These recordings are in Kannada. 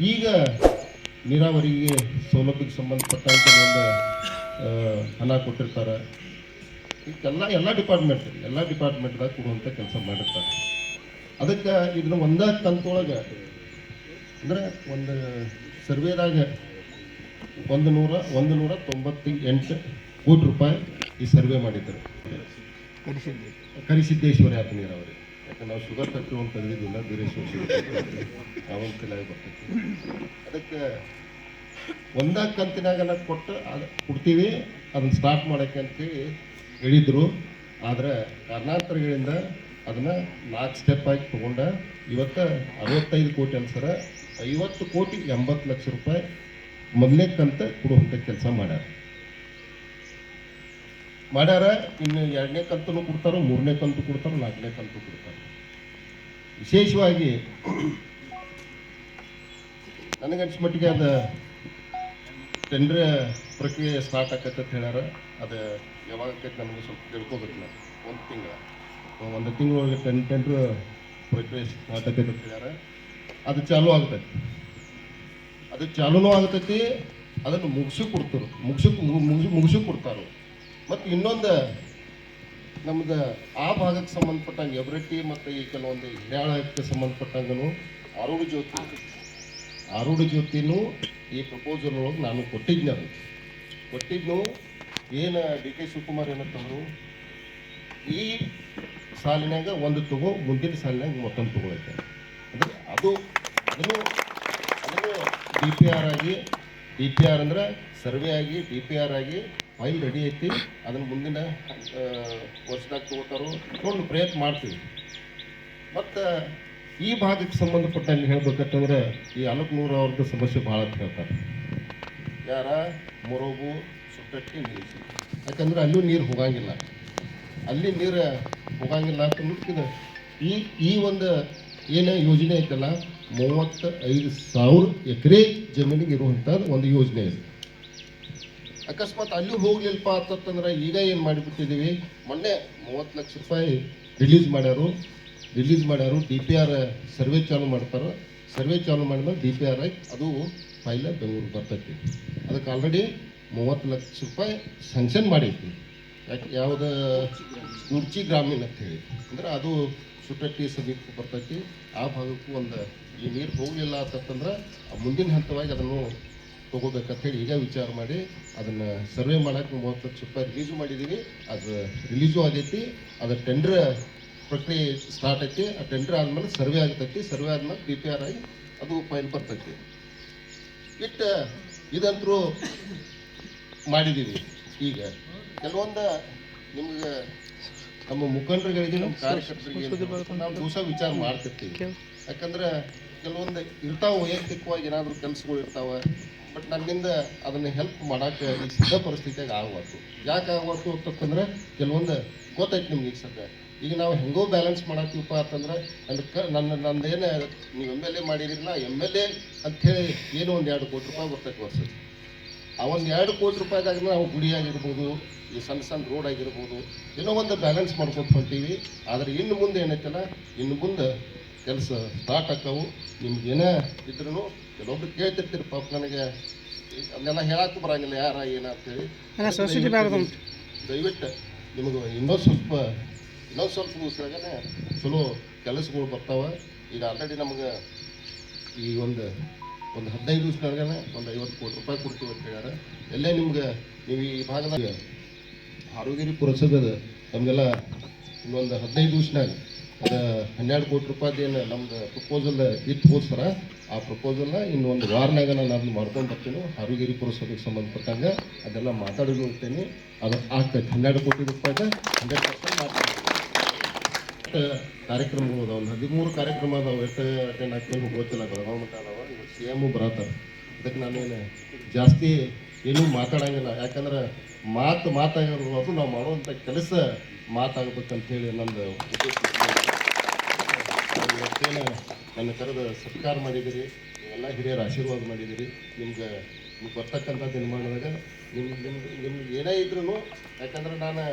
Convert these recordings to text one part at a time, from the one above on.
ಈಗ ನೀರಾವರಿಗೆ ಸೌಲಭ್ಯಕ್ಕೆ ಸಂಬಂಧಪಟ್ಟಂತೆ ಒಂದು ಹಣ ಕೊಟ್ಟಿರ್ತಾರೆ. ಎಲ್ಲ ಎಲ್ಲ ಡಿಪಾರ್ಟ್ಮೆಂಟ್ ಎಲ್ಲ ಡಿಪಾರ್ಟ್ಮೆಂಟ್ದಾಗ ಕೊಡುವಂಥ ಕೆಲಸ ಮಾಡಿರ್ತಾರೆ. ಅದಕ್ಕೆ ಇದನ್ನ ಒಂದೇ ಕಂತೊಳಗೆ ಅಂದ್ರೆ ಒಂದು ಸರ್ವೇದಾಗ ಒಂದು ನೂರ ಒಂದು ನೂರ ತೊಂಬತ್ತ ಎಂಟು ಕೋಟಿ ರೂಪಾಯಿ ಈ ಸರ್ವೆ ಮಾಡಿದ್ದರು ಕರಿಸಿದ್ದೇಶ್ವರ ಯಾತ ನೀರಾವರಿ ನಾವು ಶುಗರ್ ಫ್ಯಾಕ್ಟ್ರಿ ಒಂದು ತೆಗೆದಿದ್ದಿಲ್ಲ ಬೇರೆ ಶುಗರ್ ಬರ್ತೈತಿ ಅದಕ್ಕೆ ಒಂದ ಕಂತಿನಾಗೆಲ್ಲ ಕೊಟ್ಟು ಅದು ಕೊಡ್ತೀವಿ, ಅದನ್ನ ಸ್ಟಾರ್ಟ್ ಮಾಡೋಕ್ಕೆ ಅಂತೇಳಿ ಹೇಳಿದ್ರು. ಆದ್ರೆ ಕಾರಣಾಂತರಗಳಿಂದ ಅದನ್ನ ನಾಲ್ಕು ಸ್ಟೆಪ್ ಆಗಿ ತಗೊಂಡ ಇವತ್ತು ಅರವತ್ತೈದು ಕೋಟಿ ಅನ್ಸರ ಐವತ್ತು ಕೋಟಿ ಎಂಬತ್ತು ಲಕ್ಷ ರೂಪಾಯಿ ಮೊದಲನೇ ಕಂತ ಕೊಡುವಂಥ ಕೆಲಸ ಮಾಡ್ಯಾರ. ಮಾಡ್ಯಾರ, ಇನ್ನು ಎರಡನೇ ಕಂತನು ಕೊಡ್ತಾರೋ, ಮೂರನೇ ಕಂತು ಕೊಡ್ತಾರೋ, ನಾಲ್ಕನೇ ಕಂತು ಕೊಡ್ತಾರೆ. ವಿಶೇಷವಾಗಿ ನನಗನ್ಸ ಮಟ್ಟಿಗೆ ಅದು ಟೆಂಡ್ರ್ ಪ್ರಕ್ರಿಯೆ ಸ್ಟಾರ್ಟ್ ಆಕತ್ತೆ ಅಂತ ಹೇಳ್ಯಾರ. ಅದು ಯಾವಾಗ ಆಕೈತೆ ನಮಗೆ ಸ್ವಲ್ಪ ತಿಳ್ಕೊಬೇಕು ನಾನು ಒಂದು ತಿಂಗಳ. ಒಂದು ತಿಂಗಳೊಳಗೆ ಟೆನ್ ಟೆಂಡ್ರ್ ಪ್ರಕ್ರಿಯೆ ಸ್ಟಾರ್ಟ್ ಆಕೈತೆ ಅಂತ ಹೇಳ್ಯಾರ. ಅದು ಚಾಲೂ ಆಗ್ತೈತಿ. ಅದು ಚಾಲೂನು ಆಗ್ತೈತಿ, ಅದನ್ನು ಮುಗಿಸಿ ಕೊಡ್ತಾರೆ. ಮುಗಿಸಿ ಮುಗಿಸಿ ಮುಗಿಸಿ ಕೊಡ್ತಾರೆ. ಮತ್ತು ಇನ್ನೊಂದು ನಮ್ದು ಆ ಭಾಗಕ್ಕೆ ಸಂಬಂಧಪಟ್ಟಂಗೆ ಎಬ್ರಟ್ಟಿ ಮತ್ತು ಈ ಕೆಲವೊಂದು ಹಿರಿಯಾಳಕ್ಕೆ ಸಂಬಂಧಪಟ್ಟಂಗೂ ಆರೂಢ ಜ್ಯೋತಿ. ಆರೂಢ ಜ್ಯೋತಿನೂ ಈ ಪ್ರಪೋಸಲ್ ಒಳಗೆ ನಾನು ಕೊಟ್ಟಿದ್ದೆ ಅದು. ಕೊಟ್ಟಿದ್ನು ಏನು ಡಿ ಕೆ ಶಿವಕುಮಾರ್ ಏನಂತಂದ್ರು, ಈ ಸಾಲಿನಾಗ ಒಂದು ತಗೋ, ಮುಂದಿನ ಸಾಲಿನಾಗ ಮತ್ತೊಂದು ತಗೊಳೈತೆ. ಅಂದರೆ ಅದು, ಅದನ್ನು ಅದನ್ನು ಡಿ ಪಿ ಆರ್ ಆಗಿ, ಡಿ ಪಿ ಆರ್ ಅಂದ್ರೆ ಸರ್ವೆ ಆಗಿ, ಡಿ ಪಿ ಆರ್ ಆಗಿ ಫೈಲ್ ರೆಡಿ ಐತಿ. ಅದನ್ನು ಮುಂದಿನ ವರ್ಷದಾಗ ತಗೋತಾರೋ ತೊಗೊಂಡು ಪ್ರಯತ್ನ ಮಾಡ್ತೀವಿ. ಮತ್ತು ಈ ಭಾಗಕ್ಕೆ ಸಂಬಂಧಪಟ್ಟಂಗೆ ಹೇಳ್ಬೇಕಂತಂದ್ರೆ ಈ ಅಲಕ್ನೂರು ಅವ್ರದ್ದು ಸಮಸ್ಯೆ ಭಾಳ ಅಂತ ಹೇಳ್ತಾರೆ. ಯಾರ? ಮೊರೋಗು ಸುಟ್ಟಟ್ಟಿ ನಿಲ್ಲಿಸಿ ಯಾಕಂದ್ರೆ ಅಲ್ಲೂ ನೀರು ಹೋಗಂಗಿಲ್ಲ. ಅಲ್ಲಿ ನೀರು ಹೋಗಂಗಿಲ್ಲ ಅಂತ ಮುಖ್ಯದ ಈ ಈ ಒಂದು ಏನು ಯೋಜನೆ ಐತಲ್ಲ? ಮೂವತ್ತ ಐದು ಸಾವಿರ ಎಕರೆ ಜಮೀನಿಗೆ ಇರುವಂಥದ್ದು ಒಂದು ಯೋಜನೆ ಇದೆ ಅಕಸ್ಮಾತ್ ಅಲ್ಲೂ ಹೋಗ್ಲಿಲ್ಪ ಅಂತಂದ್ರೆ ಈಗ ಏನು ಮಾಡಿಬಿಟ್ಟಿದ್ದೀವಿ? ಮೊನ್ನೆ ಮೂವತ್ತು ಲಕ್ಷ ರೂಪಾಯಿ ರಿಲೀಸ್ ಮಾಡ್ಯಾರು. ರಿಲೀಸ್ ಮಾಡ್ಯಾರು. ಡಿ ಪಿ ಆರ್ ಸರ್ವೆ ಚಾಲು ಮಾಡ್ತಾರೆ. ಸರ್ವೆ ಚಾಲು ಮಾಡಿದ್ರೆ ಡಿ ಪಿ ಆರ್ ಆಗಿ ಅದು ಫೈಲ ಬೆಂಗಳೂರು ಬರ್ತೈತಿ. ಅದಕ್ಕೆ ಆಲ್ರೆಡಿ ಮೂವತ್ತು ಲಕ್ಷ ರೂಪಾಯಿ ಸ್ಯಾಂಕ್ಷನ್ ಮಾಡೈತಿ ಯಾಕೆ ಯಾವ್ದು? ಕುರ್ಚಿ ಗ್ರಾಮೀಣ ಅಂತ ಹೇಳಿ. ಅಂದ್ರೆ ಅದು ಸುಟ್ಟಟ್ಟಿ ಸಮೀಪ ಬರ್ತೈತಿ. ಆ ಭಾಗಕ್ಕೂ ಒಂದು ಈ ನೀರು ಹೋಗಲಿಲ್ಲ ಅಂತಂದ್ರೆ ಮುಂದಿನ ಹಂತವಾಗಿ ಅದನ್ನು ಹೇಳಿ ಈಗ ವಿಚಾರ ಮಾಡಿ ಅದನ್ನ ಸರ್ವೆ ಮಾಡಕ್ಕೆ ಮೂವತ್ತು ಲಕ್ಷ ರೂಪಾಯಿ ರಿಲೀಸು ಮಾಡಿದ್ದೀವಿ ಅದು ರಿಲೀಸು ಆಗೈತಿ. ಅದರ ಟೆಂಡ್ರ್ ಪ್ರಕ್ರಿಯೆ ಸ್ಟಾರ್ಟ್ ಐತಿ. ಆ ಟೆಂಡರ್ ಆದ್ಮೇಲೆ ಸರ್ವೆ ಆಗ್ತೈತಿ. ಸರ್ವೆ ಆದ್ಮೇಲೆ ಡಿ ಪಿ ಆರ್ ಆಗಿ ಅದು ಫೈಲ್ ಬರ್ತೈತಿ. ಇಟ್ಟ ಇದಂತರೂ ಮಾಡಿದ್ದೀವಿ ಈಗ ಕೆಲವೊಂದು ನಿಮ್ಗೆ ನಮ್ಮ ಮುಖಂಡರುಗಳಿಗೆ, ನಮ್ಮ ಕಾರ್ಯಕರ್ತರಿಗೆ ನಾವು ದಿವಸ ವಿಚಾರ ಮಾಡ್ತಿರ್ತೀವಿ. ಯಾಕಂದ್ರೆ ಕೆಲವೊಂದು ಇರ್ತಾವ ವೈಯಕ್ತಿಕವಾಗಿ ಏನಾದರೂ ಕೆಲಸಗಳು ಇರ್ತಾವ. ಬಟ್ ನನ್ನಿಂದ ಅದನ್ನ ಹೆಲ್ಪ್ ಮಾಡಕ್ಕೆ ಈ ಸಿದ್ಧ ಪರಿಸ್ಥಿತಿಯಾಗ ಆಗ್ಬಾರ್ದು. ಯಾಕೆ ಆಗ್ಬಾರ್ದು ಅಂತಂದ್ರೆ ಕೆಲವೊಂದು ಗೊತ್ತೈತಿ ನಿಮ್ಗೆ ಈಗ ಸದ್ಯ ಈಗ ನಾವು ಹೆಂಗೋ ಬ್ಯಾಲೆನ್ಸ್ ಮಾಡತ್ತೀವಪ್ಪ ಅಂತಂದ್ರೆ ನನ್ನ ಕ ನನ್ನ ನಂದೇನು ನೀವು ಎಂ ಎಲ್ ಎ ಮಾಡಿದಿರಲ್ಲ ಎಂ ಎಲ್ ಎ ಅಂಥೇಳಿ ಏನೋ ಒಂದು ಎರಡು ಕೋಟಿ ರೂಪಾಯಿ ಬರ್ತೈತೆ ವರ್ಷ ಆ ಒಂದು ಎರಡು ಕೋಟಿ ರೂಪಾಯಿದಾಗ ನಾವು ಗುಡಿ ಆಗಿರ್ಬೋದು, ಈ ಸಣ್ಣ ಸಣ್ಣ ರೋಡ್ ಆಗಿರ್ಬೋದು, ಏನೋ ಒಂದು ಬ್ಯಾಲೆನ್ಸ್ ಮಾಡ್ಕೊತ ಹೊಂಟೀವಿ. ಆದರೆ ಇನ್ನು ಮುಂದೆ ಏನೈತಲ್ಲ, ಇನ್ನು ಮುಂದೆ ಕೆಲಸ ಸ್ಟಾರ್ಟ್ ಆಕ್ಕವು ನಿಮ್ಗೆ ಏನೇ ಇದ್ರೂ ಕೆಲವೊಬ್ರು ಕೇಳ್ತಿರ್ತೀರಿ ಪಾಪ ನನಗೆ. ಅದನ್ನೆಲ್ಲ ಹೇಳಕ್ಕೂ ಬರಂಗಿಲ್ಲ ಯಾರ ಏನ ಅಂತೇಳಿ. ದಯವಿಟ್ಟು- ದಯವಿಟ್ಟು ನಿಮಗೆ ಇನ್ನೊಂದು ಸ್ವಲ್ಪ ಇನ್ನೊಂದು ಸ್ವಲ್ಪ ಉಸಿರಾಗನೆ ಚಲೋ ಕೆಲಸಗಳು ಬರ್ತಾವೆ. ಈಗ ಆಲ್ರೆಡಿ ನಮಗೆ ಈ ಒಂದು ಒಂದು ಹದಿನೈದು ದಿವಸದಾಗನೇ ಒಂದು ಐವತ್ತು ಕೋಟಿ ರೂಪಾಯಿ ಕೊಡ್ತೀವಿ ಅಂತ ಹೇಳ್ಯಾರ. ಎಲ್ಲೇ ನಿಮ್ಗೆ ನೀವು ಈ ಭಾಗದಾಗ ಆರೋಗ್ಯ ಪುರಸಭೆದ ನಮಗೆಲ್ಲ ಇನ್ನೊಂದು ಹದಿನೈದು ದಿವಸನಾಗ ಅದು ಹನ್ನೆರಡು ಕೋಟಿ ರೂಪಾಯ್ದೇನು ಏನು ನಮ್ದು ಪ್ರಪೋಸಲ್ ಇತ್ತು ಸರ ಆ ಪ್ರಪೋಸಲ್ನ ಇನ್ನೊಂದು ವಾರನಾಗ ನಾನು ಅದನ್ನ ಮಾಡ್ಕೊಂಡು ಬರ್ತೀನಿ. ಆರೋಗ್ಯ ಪುರಸಭೆಗೆ ಸಂಬಂಧಪಟ್ಟಂಗೆ ಅದೆಲ್ಲ ಮಾತಾಡಿರ್ತೇನೆ ಅದು ಆಗ್ತೈತೆ. ಹನ್ನೆರಡು ಕೋಟಿ ರೂಪಾಯಿದ ಹಂಡ್ರೆಡ್ ಪರ್ಸೆಂಟ್ ಮಾತಾಡ್ತೀನಿ. ಕಾರ್ಯಕ್ರಮಗಳು ಅದಾವ. ಒಂದು ಹದಿಮೂರು ಕಾರ್ಯಕ್ರಮ ಅದಾವೆ. ಎಷ್ಟು ಅಟೆಂಡ್ ಆಗ್ತೀನಿ ಗೊತ್ತಿಲ್ಲ. ಬೆಳಗಾವಿ ಮಟ್ಟ ಅದಾವ. ಸಿ ಎಮ್ಮು ಬರತ್ತಾರೆ. ಅದಕ್ಕೆ ನಾನೇನು ಜಾಸ್ತಿ ಏನೂ ಮಾತಾಡಂಗಿಲ್ಲ. ಯಾಕಂದ್ರೆ ಮಾತು ಮಾತಾಗಿರೋದು ನಾವು ಮಾಡುವಂಥ ಕೆಲಸ ಮಾತಾಗಬೇಕಂತೇಳಿ ನಂದು ಇವತ್ತೇನು ನನ್ನ ಕರೆದ ಸತ್ಕಾರ ಮಾಡಿದಿರಿ ಎಲ್ಲ ಹಿರಿಯರ ಆಶೀರ್ವಾದ ಮಾಡಿದಿರಿ ನಿಮ್ಗೆ ನಿಮ್ಗೆ ಬರ್ತಕ್ಕಂಥ ದಿನಮಾನದಾಗ ನಿಮ್ಮ ನಿಮ್ಗೆ ನಿಮ್ಗೆ ಏನೇ ಇದ್ರೂ ಯಾಕಂದ್ರೆ ನಾನು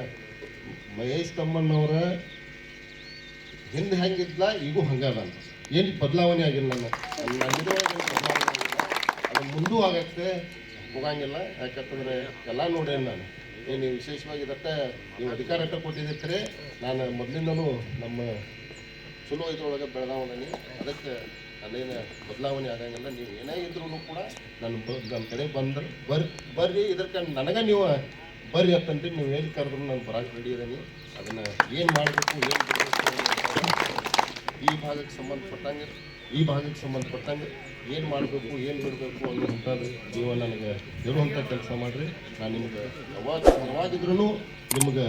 ಮಹೇಶ್ ತಮ್ಮಣ್ಣವರ ಹಿಂದೆ ಹೆಂಗಿದ್ಲ, ಈಗೂ ಹಂಗದ ಅಂತ. ಏನು ಬದಲಾವಣೆ ಆಗಿಲ್ಲ ನನ್ನ. ಆಗಿಲ್ಲ. ಮುಂದೂ ಆಗಕ್ಕೆ ಹೋಗಂಗಿಲ್ಲ. ಯಾಕಂತಂದ್ರೆ ಎಲ್ಲ ನೋಡೇನು ನಾನು. ಏನು ವಿಶೇಷವಾಗಿ ಇದಕ್ಕೆ ನೀವು ಅಧಿಕಾರ ಅಟ್ಟ ಕೊಟ್ಟಿದ್ದಕ್ಕೆ ನಾನು ಮೊದಲಿಂದನೂ ನಮ್ಮ ಚಲೋ ಇದ್ರೊಳಗೆ ಬೆಳೆದವನಿ ಅದಕ್ಕೆ ಅಲ್ಲೇನು ಬದಲಾವಣೆ ಆಗಂಗಿಲ್ಲ. ನೀವು ಏನೇ ಇದ್ರೂ ಕೂಡ ನನ್ನ ನನ್ನ ಕಡೆ ಬಂದ್ರೆ ಬರ್ರಿ ಬರ್ರಿ. ಇದಕ್ಕೆ ನನಗೆ ನೀವು ಬರ್ರಿ ಅಂತಂದ್ರೆ ನೀವು ಹೇಳಿ ಕರೆದ್ರು ನಾನು ಬರಕ್ಕೆ ರೆಡಿ ಇದೀನಿ. ಅದನ್ನು ಏನು ಮಾಡಬೇಕು, ಏನು ಈ ಭಾಗಕ್ಕೆ ಸಂಬಂಧಪಟ್ಟಂಗೆ ಈ ಭಾಗಕ್ಕೆ ಸಂಬಂಧಪಟ್ಟಂಗೆ ಏನು ಮಾಡಬೇಕು, ಏನು ಬಿಡಬೇಕು ಅನ್ನೋಂಥದ್ದು ನೀವು ನನಗೆ ಇರುವಂಥ ಕೆಲಸ ಮಾಡಿರಿ. ನಾನು ನಿಮ್ಗೆ ಯಾವಾಗ ಯಾವಾಗಿದ್ರೂ ನಿಮ್ಗೆ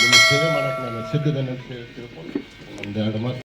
ನಿಮ್ಮ ಸೇವೆ ಮಾಡೋಕ್ಕೆ ನಾನು ಸಿದ್ಧದೇನೆ ಅಂತ ಹೇಳಿ ತಿಳ್ಕೊಂಡು ಒಂದು ಎರಡು ಮಾತು.